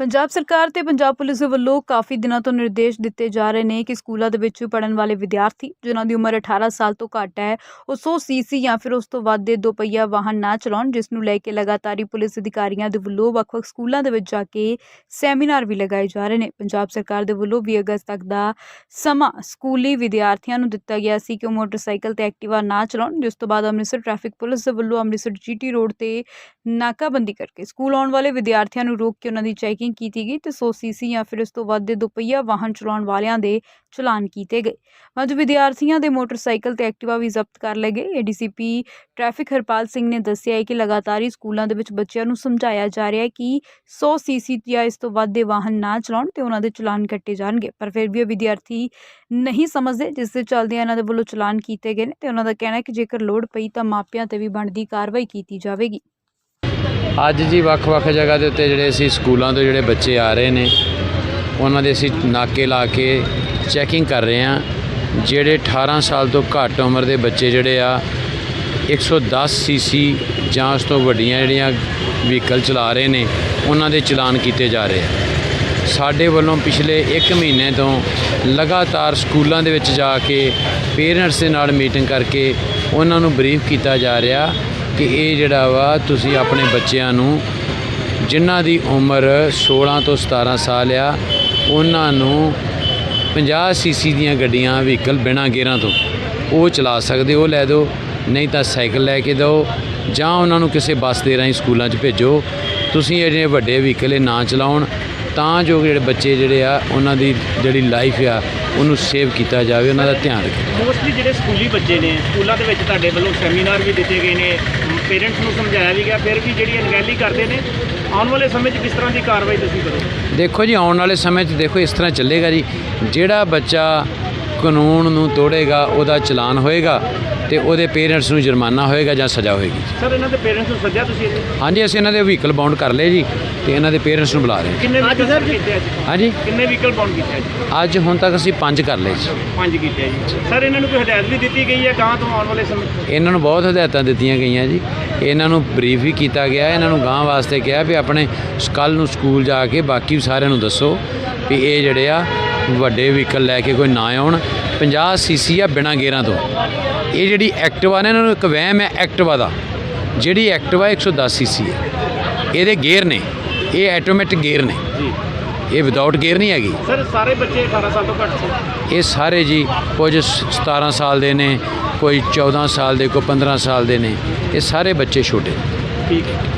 ਪੰਜਾਬ ਸਰਕਾਰ ਤੇ ਪੰਜਾਬ ਪੁਲਿਸ ਦੇ ਵੱਲੋਂ ਕਾਫੀ ਦਿਨਾਂ ਤੋਂ ਨਿਰਦੇਸ਼ ਦਿੱਤੇ ਜਾ ਰਹੇ ਨੇ ਕਿ ਸਕੂਲਾਂ ਦੇ ਵਿੱਚ ਪੜਨ ਵਾਲੇ ਵਿਦਿਆਰਥੀ, ਜਿਨ੍ਹਾਂ ਦੀ ਉਮਰ 18 ਸਾਲ ਤੋਂ ਘੱਟ ਹੈ, ਉਹ 100 ਸੀਸੀ ਜਾਂ ਫਿਰ ਉਸ ਤੋਂ ਵੱਧ ਦੇ ਦੋ ਪਹੀਆ ਵਾਹਨ ਨਾ ਚਲਾਉਣ, ਜਿਸ ਨੂੰ ਲੈ ਕੇ ਲਗਾਤਾਰ ਹੀ ਪੁਲਿਸ ਅਧਿਕਾਰੀਆਂ ਦੇ ਵੱਲੋਂ ਵੱਖ-ਵੱਖ ਸਕੂਲਾਂ ਦੇ ਵਿੱਚ ਜਾ ਕੇ ਸੈਮੀਨਾਰ ਵੀ ਲਗਾਏ ਜਾ ਰਹੇ ਨੇ। ਪੰਜਾਬ ਸਰਕਾਰ ਦੇ ਵੱਲੋਂ 20 ਅਗਸਤ ਤੱਕ ਦਾ ਸਮਾਂ ਸਕੂਲੀ ਵਿਦਿਆਰਥੀਆਂ ਨੂੰ ਦਿੱਤਾ ਗਿਆ ਸੀ ਕਿ ਉਹ ਮੋਟਰਸਾਈਕਲ ਤੇ ਐਕਟਿਵਾ ਨਾ ਚਲਾਉਣ, ਜਿਸ ਤੋਂ ਬਾਅਦ ਅੰਮ੍ਰਿਤਸਰ ਟ੍ਰੈਫਿਕ ਪੁਲਿਸ ਦੇ ਵੱਲੋਂ ਅੰਮ੍ਰਿਤਸਰ ਜੀਟੀ ਰੋਡ ਤੇ ਨਾਕਾਬੰਦੀ ਕਰਕੇ ਸਕੂਲ ਆਉਣ ਵਾਲੇ ਵਿਦਿਆਰਥੀਆਂ ਨੂੰ ਰੋਕ ਕੇ ਉਹਨਾਂ ਦੀ ਚੈਕਿੰਗ ਕੀਤੀ ਗਈ ਤੇ 100 ਸੀਸੀ ਜਾਂ ਫਿਰ ਇਸ ਤੋਂ ਵੱਧ ਦੇ ਦੁਪਹੀਆ ਵਾਹਨ ਚਲਾਉਣ ਵਾਲਿਆਂ ਦੇ ਚਲਾਨ ਕੀਤੇ ਗਏ। ਵੰਜ ਵਿਦਿਆਰਥੀਆਂ ਦੇ ਮੋਟਰਸਾਈਕਲ ਤੇ ਐਕਟਿਵਾ ਵੀ ਜ਼ਬਤ ਕਰ ਲਏ ਗਏ। ਏਡੀਸੀਪੀ ਟ੍ਰੈਫਿਕ ਹਰਪਾਲ ਸਿੰਘ ਨੇ ਦੱਸਿਆ ਹੈ ਕਿ ਲਗਾਤਾਰ ਹੀ ਸਕੂਲਾਂ ਦੇ ਵਿੱਚ ਬੱਚਿਆਂ ਨੂੰ ਸਮਝਾਇਆ ਜਾ ਰਿਹਾ ਹੈ ਕਿ 100 ਸੀਸੀ ਜਾਂ ਇਸ ਤੋਂ ਵੱਧ ਦੇ ਵਾਹਨ ਨਾ ਚਲਾਉਣ ਤੇ ਉਹਨਾਂ ਦੇ ਚਲਾਨ ਕੱਟੇ ਜਾਣਗੇ। ਪਰ ਫਿਰ ਵੀ ਇਹ ਵਿਦਿਆਰਥੀ ਨਹੀਂ ਸਮਝਦੇ, ਜਿਸ ਦੇ ਚੱਲਦੇ ਇਹਨਾਂ ਦੇ ਵੱਲੋਂ ਚਲਾਨ ਕੀਤੇ ਗਏ ਨੇ ਤੇ ਉਹਨਾਂ ਦਾ ਕਹਿਣਾ ਹੈ ਕਿ ਜੇਕਰ ਲੋੜ ਪਈ ਤਾਂ ਮਾਪਿਆਂ ਤੇ ਵੀ ਬਣਦੀ ਕਾਰਵਾਈ ਕੀਤੀ ਜਾਵੇਗੀ। ਅੱਜ ਜੀ ਵੱਖ-ਵੱਖ ਜਗ੍ਹਾ ਦੇ ਉੱਤੇ ਜਿਹੜੇ ਅਸੀਂ ਸਕੂਲਾਂ ਤੋਂ ਜਿਹੜੇ ਬੱਚੇ ਆ ਰਹੇ ਨੇ, ਉਹਨਾਂ ਦੇ ਅਸੀਂ ਨਾਕੇ ਲਾ ਕੇ ਚੈਕਿੰਗ ਕਰ ਰਹੇ ਹਾਂ। ਜਿਹੜੇ 18 ਸਾਲ ਤੋਂ ਘੱਟ ਉਮਰ ਦੇ ਬੱਚੇ ਜਿਹੜੇ ਆ 110 ਸੀਸੀ ਜਾਂ ਉਸ ਤੋਂ ਵੱਡੀਆਂ ਜਿਹੜੀਆਂ ਵਹੀਕਲ ਚਲਾ ਰਹੇ ਨੇ, ਉਹਨਾਂ ਦੇ ਚਲਾਨ ਕੀਤੇ ਜਾ ਰਹੇ ਆ। ਸਾਡੇ ਵੱਲੋਂ ਪਿਛਲੇ 1 ਮਹੀਨੇ ਤੋਂ ਲਗਾਤਾਰ ਸਕੂਲਾਂ ਦੇ ਵਿੱਚ ਜਾ ਕੇ ਪੇਰੈਂਟਸ ਦੇ ਨਾਲ ਮੀਟਿੰਗ ਕਰਕੇ ਉਹਨਾਂ ਨੂੰ ਬਰੀਫ ਕੀਤਾ ਜਾ ਰਿਹਾ। ਕਿ ਇਹ ਜਿਹੜਾ ਵਾ, ਤੁਸੀਂ ਆਪਣੇ ਬੱਚਿਆਂ ਨੂੰ ਜਿਨ੍ਹਾਂ ਦੀ ਉਮਰ 16 ਤੋਂ 17 ਸਾਲ ਆ, ਉਹਨਾਂ ਨੂੰ 50 ਸੀਸੀ ਦੀਆਂ ਗੱਡੀਆਂ ਵਹੀਕਲ ਬਿਨਾਂ ਗੇਅਰਾਂ ਤੋਂ ਉਹ ਚਲਾ ਸਕਦੇ, ਉਹ ਲੈ ਦਿਓ, ਨਹੀਂ ਤਾਂ ਸਾਈਕਲ ਲੈ ਕੇ ਦਿਓ, ਜਾਂ ਉਹਨਾਂ ਨੂੰ ਕਿਸੇ ਬੱਸ ਦੇ ਰਾਹੀਂ ਸਕੂਲਾਂ 'ਚ ਭੇਜੋ, ਤੁਸੀਂ ਇਹ ਜਿਹੜੇ ਵੱਡੇ ਵਹੀਕਲ ਇਹ ਨਾ ਚਲਾਉਣ, ਤਾਂ ਜੋ ਜਿਹੜੇ ਬੱਚੇ ਜਿਹੜੇ ਆ, ਉਹਨਾਂ ਦੀ ਜਿਹੜੀ ਲਾਈਫ ਆ ਉਹਨੂੰ ਸੇਵ ਕੀਤਾ ਜਾਵੇ ਉਹਨਾਂ ਦਾ ਧਿਆਨ ਰੱਖੇ ਮੋਸਟਲੀ ਜਿਹੜੇ ਸਕੂਲੀ ਬੱਚੇ ਨੇ ਸਕੂਲਾਂ ਦੇ ਵਿੱਚ ਤੁਹਾਡੇ ਵੱਲੋਂ ਸੈਮੀਨਾਰ ਵੀ ਦਿੱਤੇ ਗਏ ਨੇ ਪੇਰੈਂਟਸ ਨੂੰ ਸਮਝਾਇਆ ਵੀ ਗਿਆ ਫਿਰ ਵੀ ਜਿਹੜੀ ਅਣਗਹਿਲੀ ਕਰਦੇ ਨੇ ਆਉਣ ਵਾਲੇ ਸਮੇਂ 'ਚ ਕਿਸ ਤਰ੍ਹਾਂ ਦੀ ਕਾਰਵਾਈ ਤੁਸੀਂ ਕਰੋਗੇ? ਦੇਖੋ ਜੀ ਆਉਣ ਵਾਲੇ ਸਮੇਂ 'ਚ ਦੇਖੋ ਇਸ ਤਰ੍ਹਾਂ ਚੱਲੇਗਾ ਜੀ। ਜਿਹੜਾ ਬੱਚਾ ਕਾਨੂੰਨ ਨੂੰ ਤੋੜੇਗਾ ਉਹਦਾ ਚਲਾਨ ਹੋਏਗਾ। ਤੇ ਉਹਦੇ ਪੇਰੈਂਟਸ ਨੂੰ ਜੁਰਮਾਨਾ ਹੋਏਗਾ ਜਾਂ ਸਜ਼ਾ ਹੋਏਗੀ ਸਰ ਇਹਨਾਂ ਦੇ ਪੇਰੈਂਟਸ ਨੂੰ ਸੱਦਿਆ ਤੁਸੀਂ? ਹਾਂਜੀ ਅਸੀਂ ਇਹਨਾਂ ਦੇ ਵਹੀਕਲ ਬਾਉਂਡ ਕਰ ਲਏ ਜੀ ਤੇ ਇਹਨਾਂ ਦੇ ਪੇਰੈਂਟਸ ਨੂੰ ਬੁਲਾ ਰਹੇ ਹਾਂ। ਕਿੰਨੇ ਵਹੀਕਲ ਸਰ ਕੀਤੇ ਅੱਜ ਹਾਂਜੀ। ਕਿੰਨੇ ਵਹੀਕਲ ਬਾਉਂਡ ਕੀਤੇ ਅੱਜ ਅੱਜ ਹੁਣ ਤੱਕ ਅਸੀਂ ਪੰਜ ਕਰ ਲਏ ਜੀ। ਪੰਜ ਕੀਤੇ ਆ ਜੀ। ਸਰ ਇਹਨਾਂ ਨੂੰ ਕੋਈ ਹਦਾਇਤ ਵੀ ਦਿੱਤੀ ਗਈ ਹੈ ਗਾਂ ਤੋਂ ਆਉਣ ਵਾਲੇ ਸਮੇਂ 'ਚ? ਇਹਨਾਂ ਨੂੰ ਬਹੁਤ ਹਦਾਇਤਾਂ ਦਿੱਤੀਆਂ ਗਈਆਂ ਜੀ। ਇਹਨਾਂ ਨੂੰ ਬਰੀਫ ਵੀ ਕੀਤਾ ਗਿਆ ਇਹਨਾਂ ਨੂੰ ਗਾਂ ਵਾਸਤੇ ਕਿਹਾ ਵੀ ਆਪਣੇ ਕੱਲ ਨੂੰ ਸਕੂਲ ਜਾ ਕੇ ਬਾਕੀ ਸਾਰਿਆਂ ਨੂੰ ਦੱਸੋ ਵੀ ਇਹ ਜਿਹੜੇ ਆ ਵੱਡੇ ਵਹੀਕਲ ਲੈ ਕੇ ਕੋਈ ਨਾ ਆਉਣ। 50 ਸੀਸੀ ਆ ਬਿਨਾਂ ਗੇਅਰਾਂ ਤੋਂ। ਇਹ ਜਿਹੜੀ ਐਕਟਿਵਾ ਨੇ ਇਹਨਾਂ ਨੂੰ ਇੱਕ ਵਹਿਮ ਹੈ ਐਕਟਿਵਾ ਦਾ। ਜਿਹੜੀ ਐਕਟਿਵਾ 110 ਸੀਸੀ ਹੈ। ਇਹਦੇ ਗੇਅਰ ਨੇ। ਇਹ ਆਟੋਮੈਟਿਕ ਗੇਅਰ ਨੇ। ਜੀ ਇਹ ਵਿਦਆਊਟ ਗੇਅਰ ਨਹੀਂ ਹੈਗੀ। ਸਰ ਸਾਰੇ ਬੱਚੇ 18 ਸਾਲ ਤੋਂ ਘੱਟ ਸੀ। ਇਹ ਸਾਰੇ ਜੀ ਕੁਝ 17 ਸਾਲ ਦੇ ਨੇ ਕੋਈ 14 ਸਾਲ ਦੇ ਕੋਈ 15 ਸਾਲ ਦੇ ਨੇ। ਇਹ ਸਾਰੇ ਬੱਚੇ ਛੋਟੇ ਠੀਕ ਹੈ।